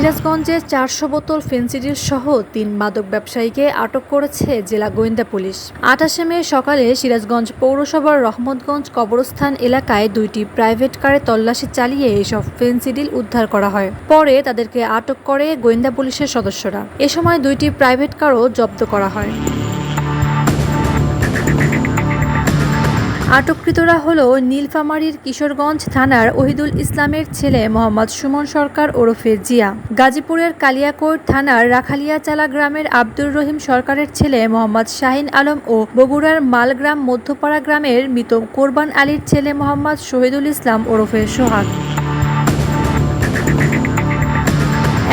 সিরাজগঞ্জে চারশো বোতল ফেন্সিডিল সহ তিন মাদক ব্যবসায়ীকে আটক করেছে জেলা গোয়েন্দা পুলিশ। আঠাশে মে সকালে সিরাজগঞ্জ পৌরসভার রহমতগঞ্জ কবরস্থান এলাকায় দুইটি প্রাইভেট কারে তল্লাশি চালিয়ে এসব ফেন্সিডিল উদ্ধার করা হয়। পরে তাদেরকে আটক করে গোয়েন্দা পুলিশের সদস্যরা। এ সময় দুইটি প্রাইভেট কারও জব্দ করা হয়। আটককৃতরা হল নীলফামারীর কিশোরগঞ্জ থানার ওহিদুল ইসলামের ছেলে মোহাম্মদ সুমন সরকার ওরফে জিয়া। গাজীপুরের কালিয়াকোট থানার রাখালিয়াচালা গ্রামের আব্দুর রহিম সরকারের ছেলে মোহাম্মদ শাহিন আলম ও বগুড়ার মালগ্রাম মধ্যপাড়া গ্রামের মৃত কোরবান আলীর ছেলে মোহাম্মদ শহীদুল ইসলাম ওরফে সোহাগ।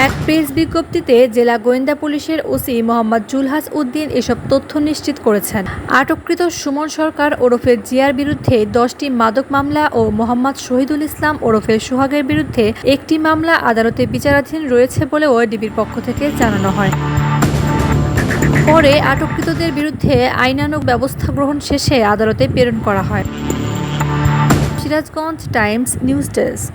এক প্রেস বিজ্ঞপ্তিতে জেলা গোয়েন্দা পুলিশের ওসি মোহাম্মদ জুলহাস উদ্দিন এসব তথ্য নিশ্চিত করেছেন। আটককৃত সুমন সরকার ওরফে জিয়ার বিরুদ্ধে দশটি মাদক মামলা ও মোহাম্মদ শহীদুল ইসলাম ওরফে সোহাগের বিরুদ্ধে একটি মামলা আদালতে বিচারাধীন রয়েছে বলেও ডিবির পক্ষ থেকে জানানো হয়। পরে আটককৃতদের বিরুদ্ধে আইনানুগ ব্যবস্থা গ্রহণ শেষে আদালতে প্রেরণ করা হয়। Sirajganj times news desk.